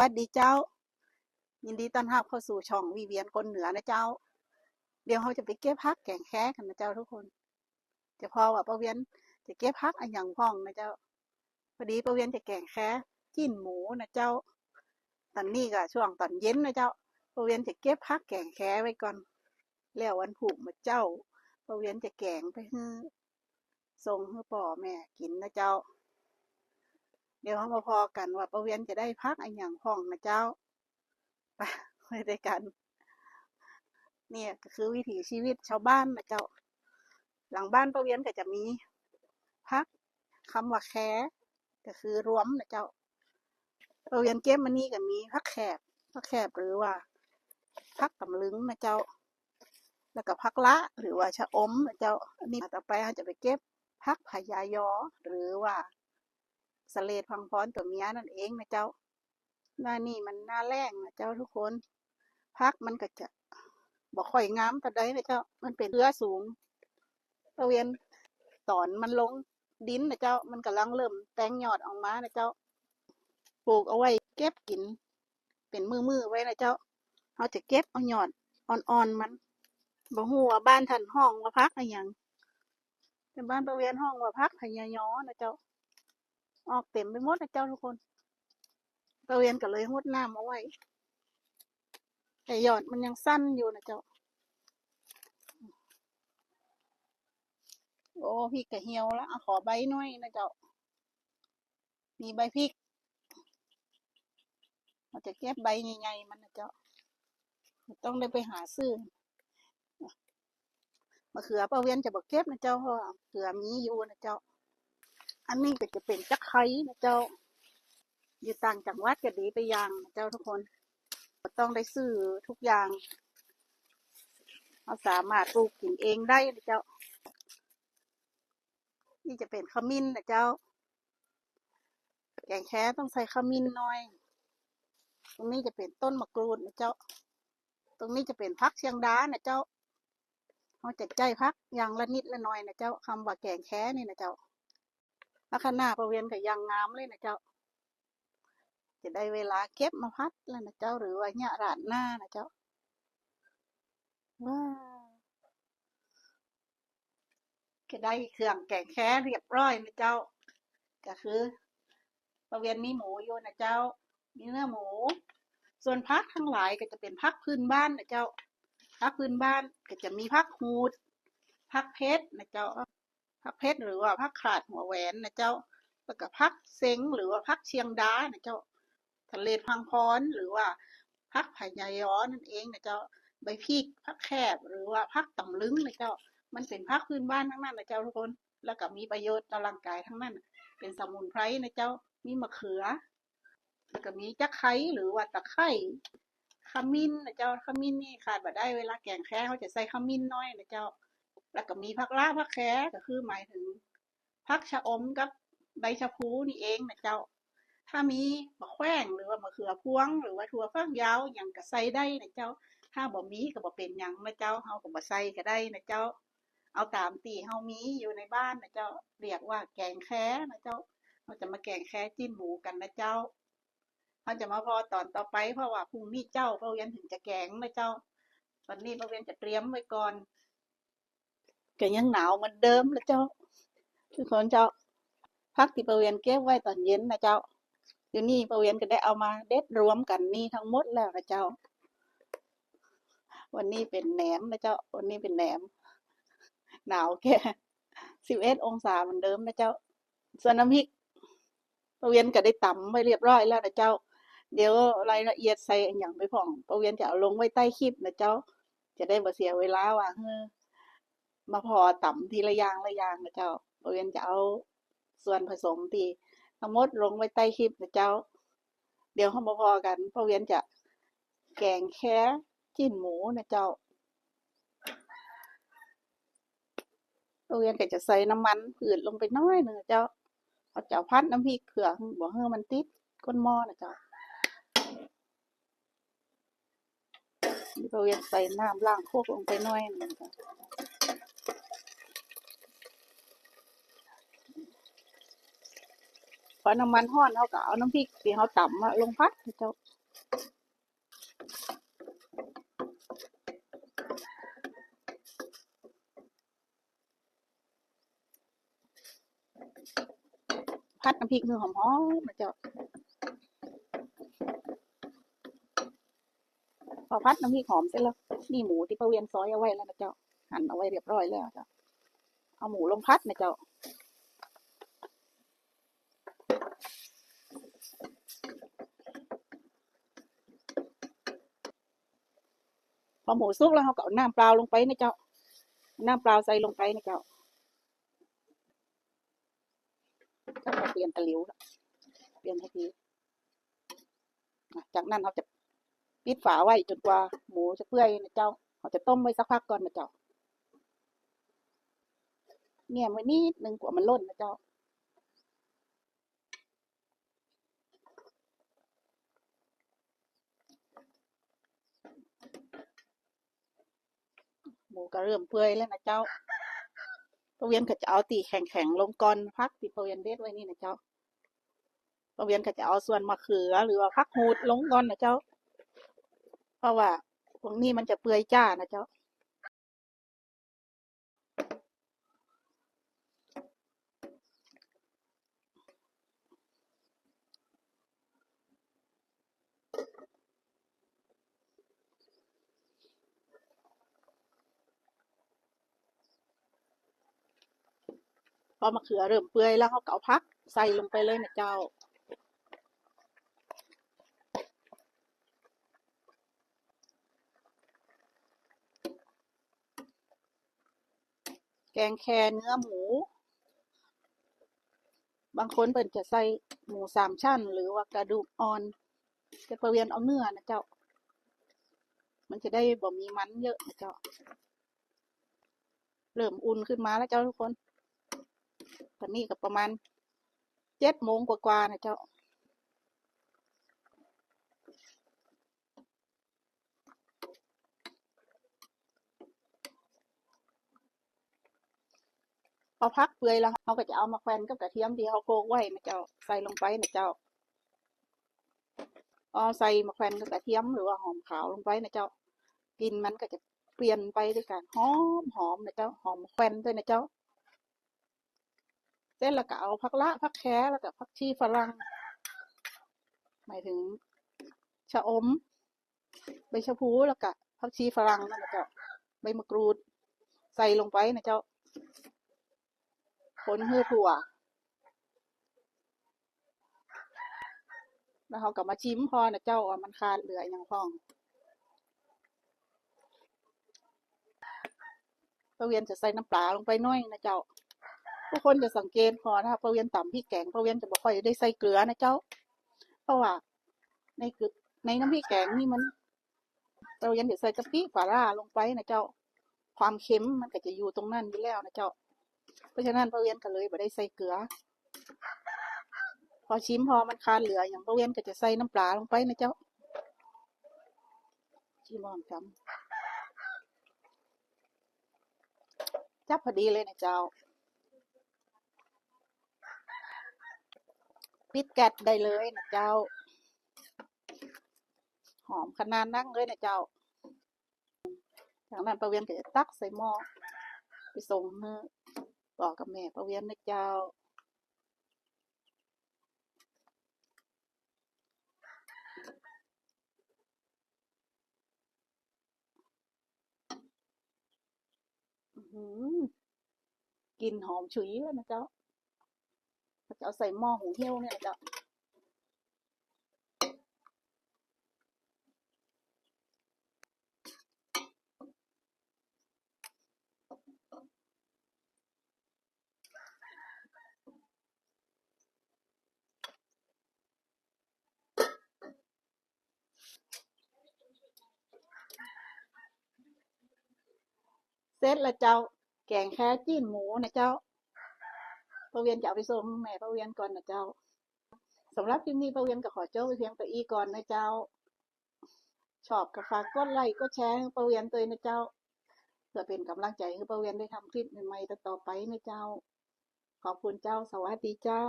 วัสดีเจ้า ยินดีต้อนรับเข้าสู่ช่องวีเวียนคนเหนือนะเจ้า เดี๋ยวเราจะไปเก็บพักแกงแค่กันนะเจ้าทุกคน จะพอว่าป้าเวียนจะเก็บพักอันอย่างพ่องนะเจ้าพอดีป้าเวียนจะแกงแค่จิ้นหมูนะเจ้า ตอนนี้ก็ช่วงตอนเย็นนะเจ้าป้าเวียนจะเก็บพักแกงแค่ไว้ก่อน แล้ววันผูกมาเจ้าป้าเวียนจะแกงไปให้ส่งให้ป่อแม่กินนะเจ้า เดี๋ยวเรามาพอกันว่าป้าเวียนจะได้พักอันอย่างพ่องนะเจ้าไปไปด้วยกัน เนี่ยก็คือวิถีชีวิตชาวบ้านนะเจ้า หลังบ้านป้าเวียนก็จะมีพักคำว่าแคก็คือรวมนะเจ้าป้าเวียนเก็บมันนี่ก็มีพักแคบพักแคบหรือว่าพักตำลึงนะเจ้า แล้วก็พักละหรือว่าชะอมนะเจ้าอันนี้ต่อไปเราจะไปเก็บพักพญายอหรือว่า สเลดพังพรตัวเมียนั่นเองนะเจ้า หน้านี่มันหน้าแรงนะเจ้าทุกคนพักมันก็จะบอกค่อยงามแต่ใดนะเจ้า มันเป็นเรือสูงตะเวียนตอนมันลงดินนะเจ้า มันกำลังเริ่มแตงยอดออกมานะเจ้า ปลูกเอาไว้เก็บกิน เป็นมือมือไว้นะเจ้าเราจะเก็บเอายอดอ่อนๆมันบ่ฮู้ว่าบ้านท่านห้องว่าพักอะไรหยังแต่บ้านตะเวียนห้องว่าพักพญายอนะเจ้า ออกเต็มไปหมดนะเจ้าทุกคนตะเวียนก็เลยหดน้ำเอาไว้แต่ยอดมันยังสั้นอยู่นะเจ้า โอ้พริกกะเหี่ยวแล้วขอใบหน่อยนะเจ้า มีใบพริกเราจะเก็บใบใหญ่ๆมันนะเจ้า ต้องได้ไปหาซื้อมะเขือป้าเวียนจะบอกเก็บนะเจ้าเพราะว่าเขือมีอยู่นะเจ้า อันนี้ก็จะเป็นจักไข่นะเจ้า อยู่ต่างจังหวัดก็ดีไปอย่างเจ้าทุกคนต้องได้ซื้อทุกอย่างเราสามารถปลูกกินเองได้นะเจ้า นี่จะเป็นขมิ้นนะเจ้า แกงแค่ต้องใส่ขมิ้นหน่อย ตรงนี้จะเป็นต้นมะกรูดนะเจ้า ตรงนี้จะเป็นพักเชียงดานะเจ้าเขาจะใจพักอย่างละนิดละหน่อยนะเจ้าคำว่าแกงแค่นี่นะเจ้า ล้วข้างหน้าประเวียนกับยางงามเลยนะเจ้า จะได้เวลาเก็บมาพัดแล้วนะเจ้าหรือว่าเนี่ยราดหน้านะเจ้าว้าก็ได้เครื่องแกงแค่เรียบร้อยนะเจ้า ก็คือ ประเวียนมีหมูอยู่นะเจ้า มีเนื้อหมู ส่วนพักทั้งหลายก็จะเป็นพักพื้นบ้านนะเจ้าพักพื้นบ้านก็จะมีพักฮูดพักเพชรนะเจ้า พักเพชรหรือว่าพักขาดหัวแหวนนะเจ้า แล้วก็พักเซ็งหรือว่าพักเชียงดานะเจ้า ทะเลพังพรหรือว่าพักพญายอนั่นเองนะเจ้า ใบพริกพักแคบหรือว่าพักตำลึงนะเจ้า มันเป็นพักพื้นบ้านทั้งนั้นนะเจ้าทุกคน แล้วก็มีประโยชน์ต่อร่างกายทั้งนั้น เป็นสมุนไพรนะเจ้า มีมะเขือ แล้วก็มีจักไคร้หรือว่าตะไคร้ขมิ้นนะเจ้าขมิ้นนี่ขาดบ่ได้เวลาแกงแค่เขาจะใส่ขมิ้นน้อยนะเจ้า แล้วก็มีผักล่าผักแคก็คือหมายถึงผักชะอมกับใบชะพูนี่เองนะเจ้า ถ้ามีมะแขว้งหรือว่ามะเขือพวง หรือว่าถั่วฝักยาวอย่างก็ใส่ได้นะเจ้า ถ้าบ่มีก็บ่เป็นหยังนะเจ้าเฮาก็บ่ใส่ก็ได้นะเจ้า เอาตามที่เฮามีอยู่ในบ้านนะเจ้า เรียกว่าแกงแค่นะเจ้าเราจะมาแกงแค่จิ้นหมูกันนะเจ้าเราจะมาพอตอนต่อไปเพราะว่าพรุ่งนี้เจ้าป้าเวียนถึงจะแกงนะเจ้าวันนี้ป้าเวียนจะเตรียมไว้ก่อน ก็ยังหนาวเหมือนเดิมนะเจ้า ทุกคนเจ้าพักที่ป้าเวียนเก็บไว้ตอนเย็นนะเจ้าเดี๋ยวนี้ป้าเวียนก็ได้เอามาเด็ดรวมกันนี่ทั้งหมดแล้วนะเจ้า วันนี้เป็นแหนมนะเจ้า วันนี้เป็นแหนม หนาวแค่สิบเอ็ดองศาเหมือนเดิมนะเจ้า ส่วนน้ำพริกป้าเวียนก็ได้ตำไว้เรียบร้อยแล้วนะเจ้า เดี๋ยวรายละเอียดใส่อย่างไปพ่องป้าเวียนจะเอาลงไว้ใต้คลิปนะเจ้า จะได้บ่เสียเวลาว่าเฮ้อ มาพอต่ำทีละอย่างละอย่างนะเจ้าป้าเวียนจะเอาส่วนผสมที่ทั้งหมดลงไว้ใต้คลิปนะเจ้า เดี๋ยวเขามาพอกันป้าเวียนจะแกงแค่จิ้นหมูนะเจ้าป้าเวียนก็จะใส่น้ำมันผืดลงไปน้อยหนึ่งนะเจ้าเอาเจ้าพัดน้ำพริกเผื่อบ่ให้มันติดก้นหม้อนะเจ้านี่ป้าเวียนใส่น้ำล้างโคกลงไปน้อยหนึ่งจ้ะ พอน้ำมันห้อนเขาก็เอาน้ำพริกที่เขาตำมาลงพัดเจ้าพัดน้ำพริกคือหอมๆมมาเจ้าพอพัดน้ำพริกหอมเสร็จแล้วนี่หมูที่ประเวียนซอยเอาไว้แล้วนะเจ้าหั่นเอาไว้เรียบร้อยแล้วเจ้าเอาหมูลงพัดนะเจ้า อหมูสุกแล้วเขาก็เอาน้ำเปล่าลงไปนะเจ้า น้ำเปล่าใส่ลงไปนะเจ้าก็มาเปลี่ยนตะหลิวละเปลี่ยนให้ดีจากนั้นเขาจะปิดฝาไว้จนกว่าหมูจะเปื่อยนะเจ้าเขาจะต้มไว้สักพักก่อนนะเจ้าเนี่ยไว้นิดนึงกว่ามันล่นนะเจ้า มูก็เริ่มเปื่อยแล้วนะเจ้าปะเวียนก็จะเอาตีแข็งๆลงก่อนพักตีปะเวียนเด็ดไว้นี่นะเจ้าปะเวียนก็จะเอาส่วนมะเขือ หรือว่าพักหูดลงก่อนนะเจ้า เพราะว่าพวกนี้มันจะเปื่อยจ้านะเจ้า พอมะเขือเริ่มเปื่อยแล้วเขาก็เอาพักใส่ลงไปเลยนะเจ้าแกงแคเนื้อหมู บางคนเปิ่นจะใส่หมูสามชั้น หรือว่ากระดูกอ่อนจะประเวียนเอาเนื้อนะเจ้า มันจะได้บ่มีมันเยอะนะเจ้า เริ่มอุ่นขึ้นมาแล้วเจ้าทุกคน ตอนนี้ก็ประมาณเจ็ดโมงกว่าๆนะเจ้าพอพักเปื่อยแล้วเขาก็จะเอามาแควนกับกระเทียมที่เขาโขกไว้นะเจ้าใส่ลงไปนะเจ้าเอาใส่มาแควนกับกระเทียมหรือว่าหอมขาวลงไปนะเจ้ากลินมันก็จะเปลี่ยนไปด้วยกันหอมหอมนะเจ้าหอมแควนด้วยนะเจ้า เสร็จแล้วก็เอาผักละผักแคแล้วก็ผักชีฝรั่งหมายถึงชะอม ใบชะพูแล้วก็ผักชีฝรั่งนั่นนะเจ้าใบมะกรูด ใส่ลงไปนะเจ้าคนเฮือถั่วแล้วเขาก็มาชิมพอนะเจ้าว่ามันขาดเหลืออย่างพองป้าเวียนจะใส่น้ำปลาลงไปน้อยนะเจ้า ทุกคนจะสังเกตพอถ้าป้าเวียนต่ำพริกแกงป้าเวียนจะบ่ค่อยได้ใส่เกลือนะเจ้า เพราะว่าในกึในน้ำพริกแกงนี่มันป้าเวียนจะใส่กะปิปลาร้าลงไปนะเจ้า ความเค็มมันก็จะอยู่ตรงนั้นอยู่แล้วนะเจ้า เพราะฉะนั้นป้าเวียนก็เลยบ่ได้ใส่เกลือ พอชิมพอมันคาดเหลืออย่างป้าเวียนก็จะใส่น้ำปลาลงไปนะเจ้าชิมอมจำจับพอดีเลยนะเจ้า ปิดแก๊สได้เลยนะเจ้า หอมขนาดนั่งเลยนะเจ้า จากนั้นป้าเวียนก็จะตักใส่หม้อไปส่งเนื้อบอกกับแม่ป้าเวียนนะเจ้าอื้อหือกลิ่นหอมฉุยเลยนะเจ้า จะเอาใส่หม้อหุงเหี้ยวเนี่ยนะเจ้าเสร็จแล้วเจ้า แกงแค่จิ้นหมูนะเจ้า พระเวียนจะเอาไปส่งแม่พระเวียนก่อนนะเจ้าสำหรับคลิปนี้พระเวียนก็ขอเจ้าไปเพียงแต่อีก่อนนะเจ้า ชอบก็ฝากกดไลค์กดแชร์ให้ป้าเวียนตัวนะเจ้าเพื่อเป็นกำลังใจให้พระเวียนได้ทำคลิปใหม่ๆต่อไปนะเจ้า ขอบคุณเจ้าสวัสดีเจ้า